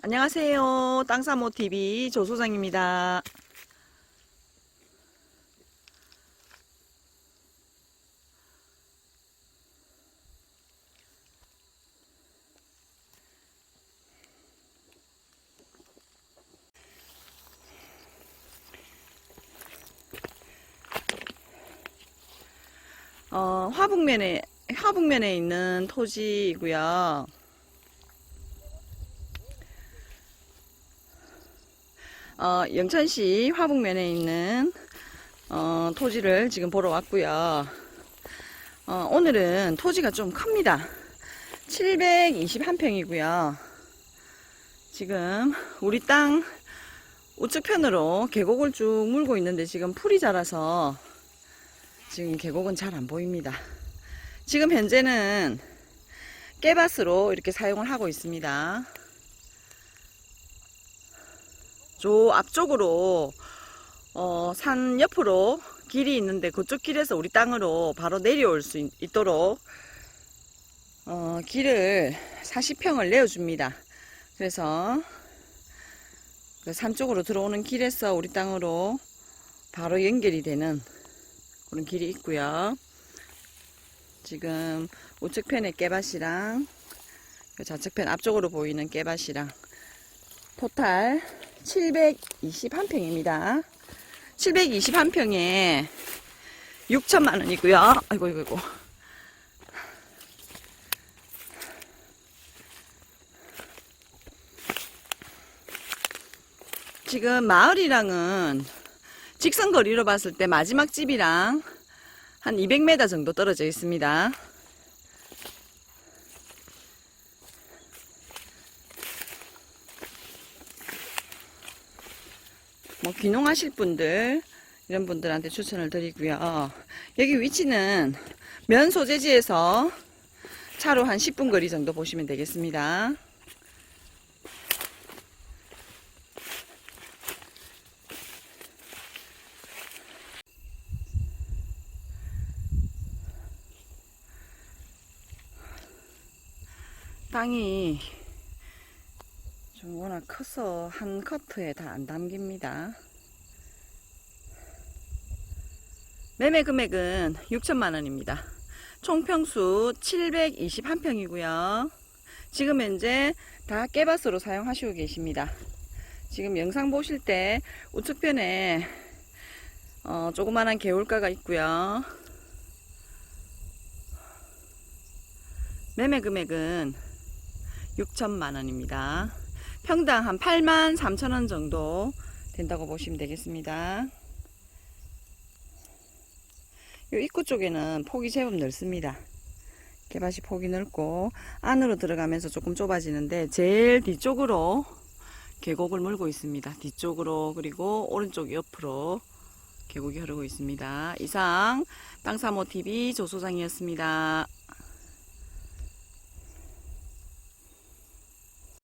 안녕하세요. 땅사모TV 조소장입니다. 어, 화북면에, 화북면에 있는 토지이고요. 어, 영천시 화북면에 있는 어, 토지를 지금 보러 왔고요. 어, 오늘은 토지가 좀 큽니다. 721평이고요. 지금 우리 땅 우측편으로 계곡을 쭉 물고 있는데 지금 풀이 자라서 지금 계곡은 잘 안 보입니다. 지금 현재는 깨밭으로 이렇게 사용을 하고 있습니다. 저 앞쪽으로 어, 산 옆으로 길이 있는데 그쪽 길에서 우리 땅으로 바로 내려올 수 있, 있도록 어, 길을 40평을 내어줍니다. 그래서 그 산 쪽으로 들어오는 길에서 우리 땅으로 바로 연결이 되는 그런 길이 있고요. 지금 우측편에 깨밭이랑 그 좌측편 앞쪽으로 보이는 깨밭이랑 토탈 721평입니다. 721평에 6천만 원이고요. 아이고, 아이고, 아이고. 지금 마을이랑은 직선 거리로 봤을 때 마지막 집이랑 한 200m 정도 떨어져 있습니다. 뭐 귀농하실 분들 이런 분들한테 추천을 드리고요. 여기 위치는 면 소재지에서 차로 한 10분 거리 정도 보시면 되겠습니다. 땅이 좀 워낙 커서 한 커트에 다 안 담깁니다. 매매 금액은 6천만 원입니다. 총 평수 721평이고요. 지금 현재 다 깨밭으로 사용하시고 계십니다. 지금 영상 보실 때 우측편에 어, 조그만한 개울가가 있고요. 매매 금액은 6천만 원입니다. 평당 한 8만 3천 원 정도 된다고 보시면 되겠습니다. 이 입구 쪽에는 폭이 제법 넓습니다. 개밭이 폭이 넓고 안으로 들어가면서 조금 좁아지는데 제일 뒤쪽으로 계곡을 물고 있습니다. 뒤쪽으로 그리고 오른쪽 옆으로 계곡이 흐르고 있습니다. 이상 땅사모TV 조소장이었습니다.